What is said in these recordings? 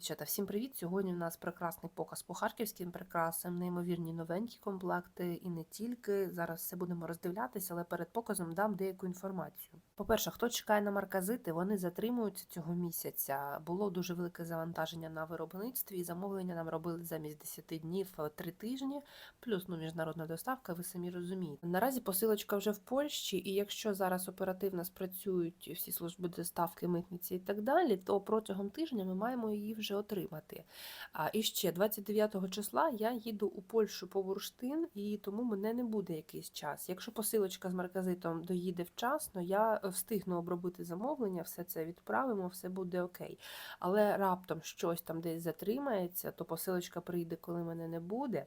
Дівчата, всім привіт! Сьогодні у нас прекрасний показ по харківським прикрасам, неймовірні новенькі комплекти і не тільки. Зараз все будемо роздивлятися, але перед показом дам деяку інформацію. По-перше, хто чекає на марказити, вони затримуються цього місяця. Було дуже велике завантаження на виробництві, і замовлення нам робили замість 10 днів 3 тижні, плюс ну, міжнародна доставка, ви самі розумієте. Наразі посилочка вже в Польщі, і якщо зараз оперативно спрацюють всі служби доставки, митниці і так далі, то протягом тижня ми маємо її вже отримати. А і ще 29 числа я їду у Польщу по бурштин, і тому мене не буде якийсь час. Якщо посилочка з марказитом доїде вчасно, я встигну обробити замовлення, все це відправимо, все буде окей. Але раптом щось там десь затримається, то посилочка прийде, коли мене не буде.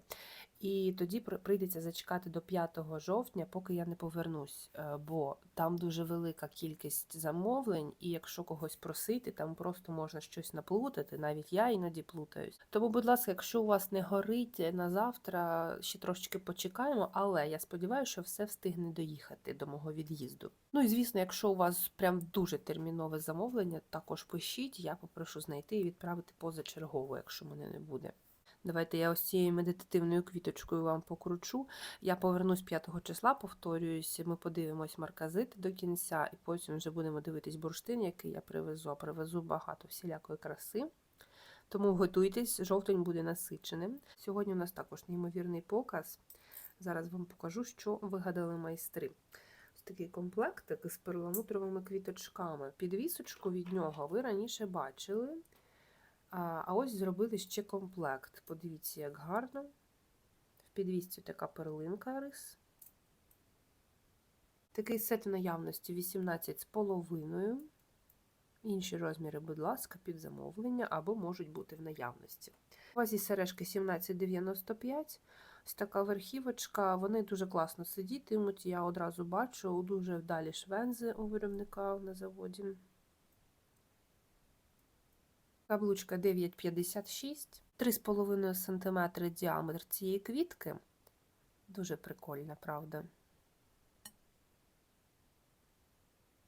І тоді при- прийдеться зачекати до 5 жовтня, поки я не повернусь, е, бо там дуже велика кількість замовлень, і якщо когось просити, там просто можна щось наплутати. Навіть я іноді плутаюсь. Тому, будь ласка, якщо у вас не горить на завтра, ще трошечки почекаємо, але я сподіваюся, що все встигне доїхати до мого від'їзду. Ну і звісно, якщо у вас прям дуже термінове замовлення, також пишіть, я попрошу знайти і відправити позачергово, якщо мене не буде. Давайте я ось цією медитативною квіточкою вам покручу. Я повернусь 5 числа, повторююсь, ми подивимось марказити до кінця, і потім вже будемо дивитись бурштин, який я привезу. А привезу багато всілякої краси. Тому готуйтесь, жовтень буде насиченим. Сьогодні у нас також неймовірний показ. Зараз вам покажу, що вигадали майстри. Ось такий комплектик з перламутровими квіточками. Підвісочку від нього ви раніше бачили. А ось зробили ще комплект. Подивіться, як гарно. В підвісці така перлинка рис. Такий сет в наявності 18 з половиною. Інші розміри, будь ласка, під замовлення або можуть бути в наявності. У вас є сережки 1795. Ось така верхівочка. Вони дуже класно сидітимуть. Я одразу бачу дуже вдалі швензи у виробника на заводі. Каблучка 9,56, 3,5 см діаметр цієї квітки. Дуже прикольна, правда.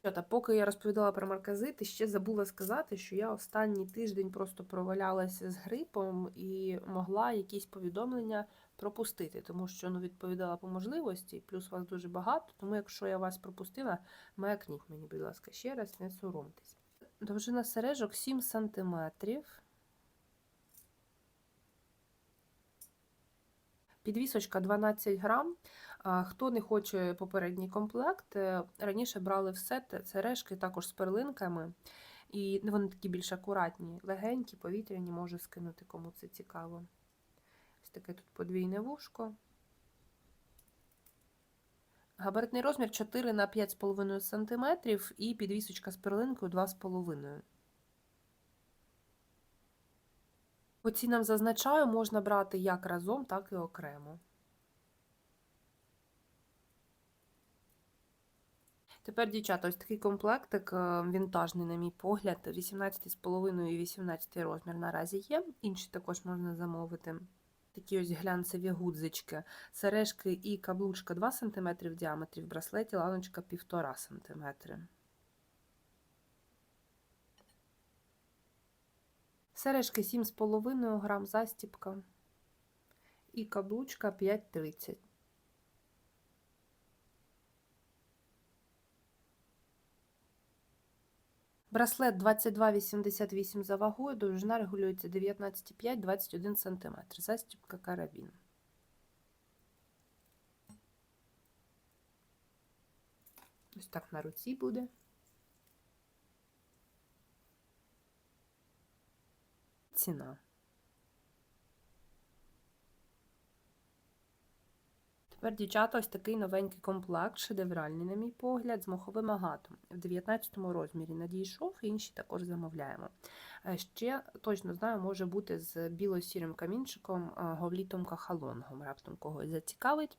Та поки я розповідала про марказити, ще забула сказати, що я останній тиждень просто провалялася з грипом і могла якісь повідомлення пропустити, тому що ну, відповідала по можливості, плюс вас дуже багато, тому якщо я вас пропустила, маякніть мені, будь ласка, ще раз, не соромтесь. Довжина сережок 7 см. Підвісочка 12 грам. Хто не хоче попередній комплект, е, раніше брали в сет сережки також з перлинками. І вони такі більш акуратні, легенькі, повітряні, можу скинути, кому це цікаво. Ось таке тут подвійне вушко. Габаритний розмір 4 на 5,5 см і підвісочка з перлинкою 2,5 По цінам зазначаю, можна брати як разом, так і окремо. Тепер, дівчата, ось такий комплектик е, вінтажний, на мій погляд, 18,5 і 18 розмір наразі є. Інші також можна замовити. Такі ось глянцеві гудзички, сережки і каблучка 2 см в діаметрі, в браслеті ланочка 1,5 см. Сережки 7,5 грам застіпка і каблучка 5,30. Браслет 22,88 за вагою, довжина регулюється 19,5-21 см. Застібка карабін. Ось так на руці буде. Ціна. Тепер, дівчата, ось такий новенький комплект, шедевральний, на мій погляд, з моховим агатом. В 19 розмірі надійшов, інші також замовляємо. Е, Ще точно знаю, може бути з біло-сірим камінчиком, е, говлітом кахалонгом. Раптом когось зацікавить.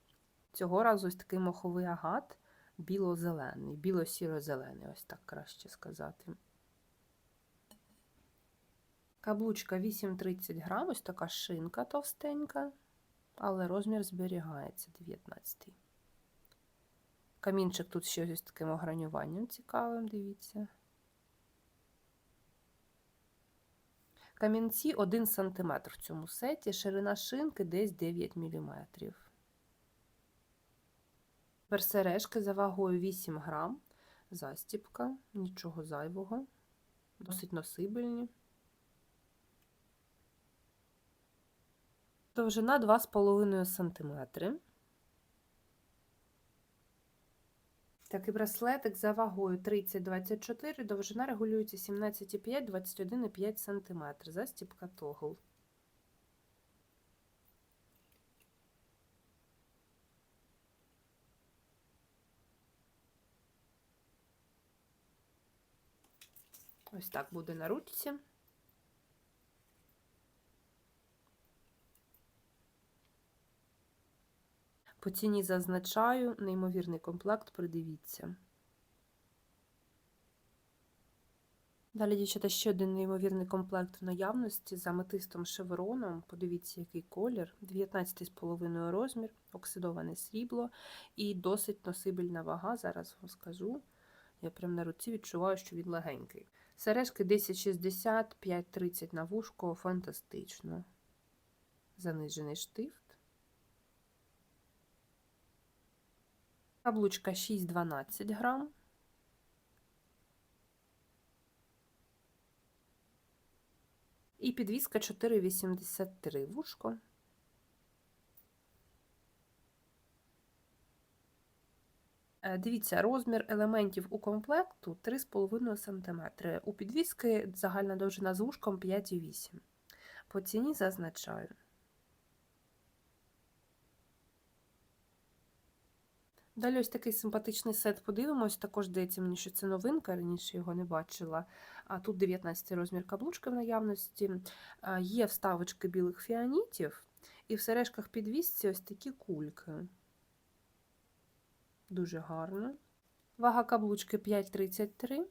Цього разу ось такий моховий агат, біло-зелений, біло-сіро-зелений, ось так краще сказати. Каблучка 8,30 грам, ось така шинка товстенька але розмір зберігається 19. Камінчик тут ще з таким огранюванням цікавим, дивіться. Камінці 1 см в цьому сеті, ширина шинки десь 9 мм. Тепер сережки за вагою 8 грам, застіпка, нічого зайвого, досить носибельні. Довжина 2,5 см. Такий браслетик за вагою 30-24, довжина регулюється 17,5-21,5 см. Застіпка тогл. Ось так буде на ручці. По ціні зазначаю, неймовірний комплект, придивіться. Далі, дівчата, ще один неймовірний комплект в наявності з аметистом шевроном. Подивіться, який колір. 19,5 розмір, оксидоване срібло і досить носибельна вага. Зараз вам скажу. Я прям на руці відчуваю, що він легенький. Сережки 1060, 5,30 на вушко, фантастично. Занижений штифт. Каблучка 6-12 грам. І підвіска 4,83 вушко. Е, Дивіться, розмір елементів у комплекту 3,5 см. У підвіски загальна довжина з вушком 5,8 По ціні зазначаю. Далі ось такий симпатичний сет подивимось. Також здається мені, що це новинка, раніше його не бачила. А тут 19 розмір каблучки в наявності. Є вставочки білих фіанітів, і в сережках підвісці ось такі кульки. Дуже гарно. Вага каблучки 5,33.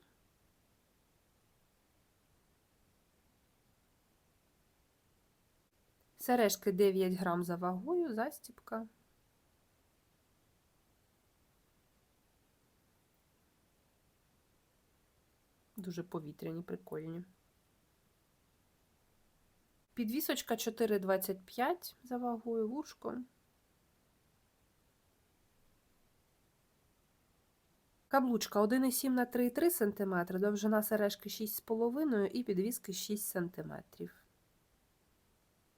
Сережки 9 грам за вагою, застіпка. Дуже повітряні, прикольні. Підвісочка 4,25 за вагою вушко. Каблучка 1,7 на 3,3 см, довжина сережки 6,5 і підвіски 6 см.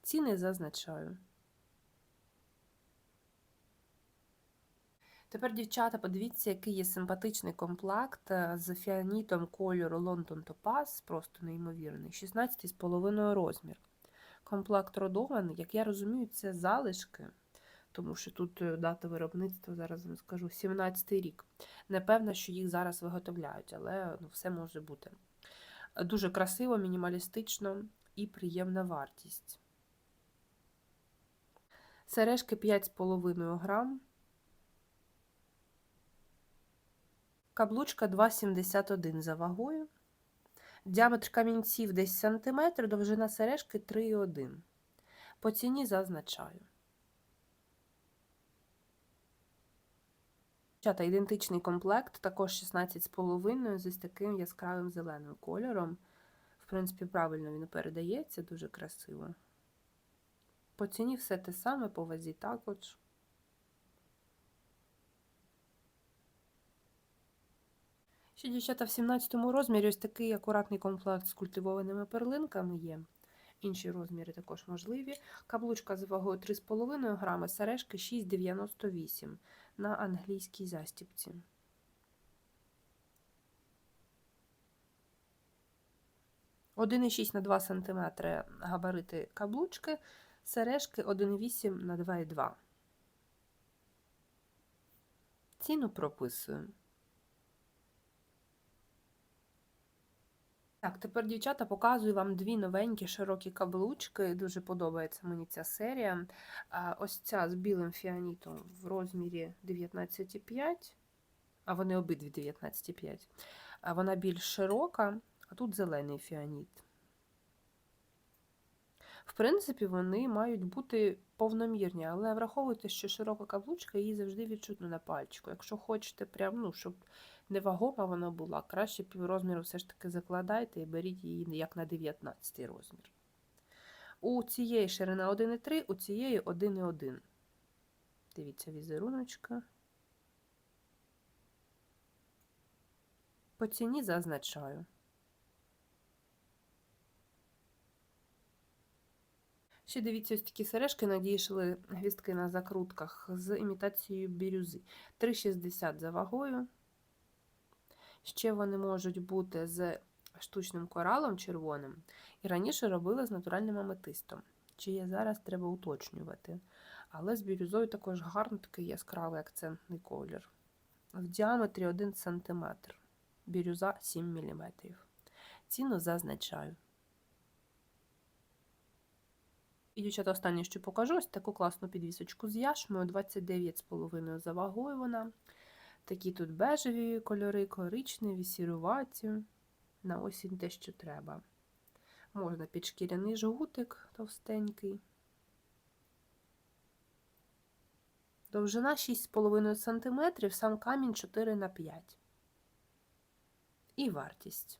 Ціни зазначаю. Тепер, дівчата, подивіться, який є симпатичний комплект е, з фіанітом кольору London Topaz, просто неймовірний, 16,5 розмір. Комплект родований, як я розумію, це залишки, тому що тут е, дата виробництва, зараз вам скажу, 17 рік. Не певна, що їх зараз виготовляють, але ну, все може бути. Дуже красиво, мінімалістично і приємна вартість. Сережки 5,5 грам. Каблучка 2,71 за вагою. Діаметр камінців десь сантиметр, довжина сережки 3,1. По ціні зазначаю. Ідентичний комплект, також 16,5 з ось таким яскравим зеленим кольором. В принципі, правильно він передається, дуже красиво. По ціні все те саме, по вазі також. Ще, дівчата, в 17 розмірі ось такий акуратний комплект з культивованими перлинками є. Інші розміри також можливі. Каблучка з вагою 3,5 грами, сережки 6,98 на англійській застіпці. Один 1,6 на 2 см габарити каблучки, сережки 1,8 на 2,2. Ціну прописую. Так, тепер, дівчата, показую вам дві новенькі широкі каблучки. Дуже подобається мені ця серія. Ось ця з білим фіанітом в розмірі 19,5, а вони обидві 19,5. Вона більш широка, а тут зелений фіаніт. В принципі, вони мають бути повномірні, але враховуйте, що широка каблучка її завжди відчутно на пальчику. Якщо хочете, прям, ну, щоб невагома вона була, краще піврозміру все ж таки закладайте і беріть її як на 19 розмір. У цієї ширина 1,3, у цієї 1,1. Дивіться, візеруночка. По ціні зазначаю. Ще дивіться, ось такі сережки надійшли гвістки на закрутках з імітацією бірюзи. 3,60 за вагою. Ще вони можуть бути з штучним коралом червоним. І раніше робили з натуральним аметистом. Чи є зараз, треба уточнювати. Але з бірюзою також гарно такий яскравий акцентний колір. В діаметрі 1 см. Бірюза 7 мм. Ціну зазначаю. І, дівчата, останнє, що покажу, ось таку класну підвісочку з яшмою, 29,5 за вагою вона. Такі тут бежеві кольори, коричневі, сіруваті. На осінь те, що треба. Можна під шкіряний жгутик товстенький. Довжина 6,5 см, сам камінь 4 на 5 І вартість.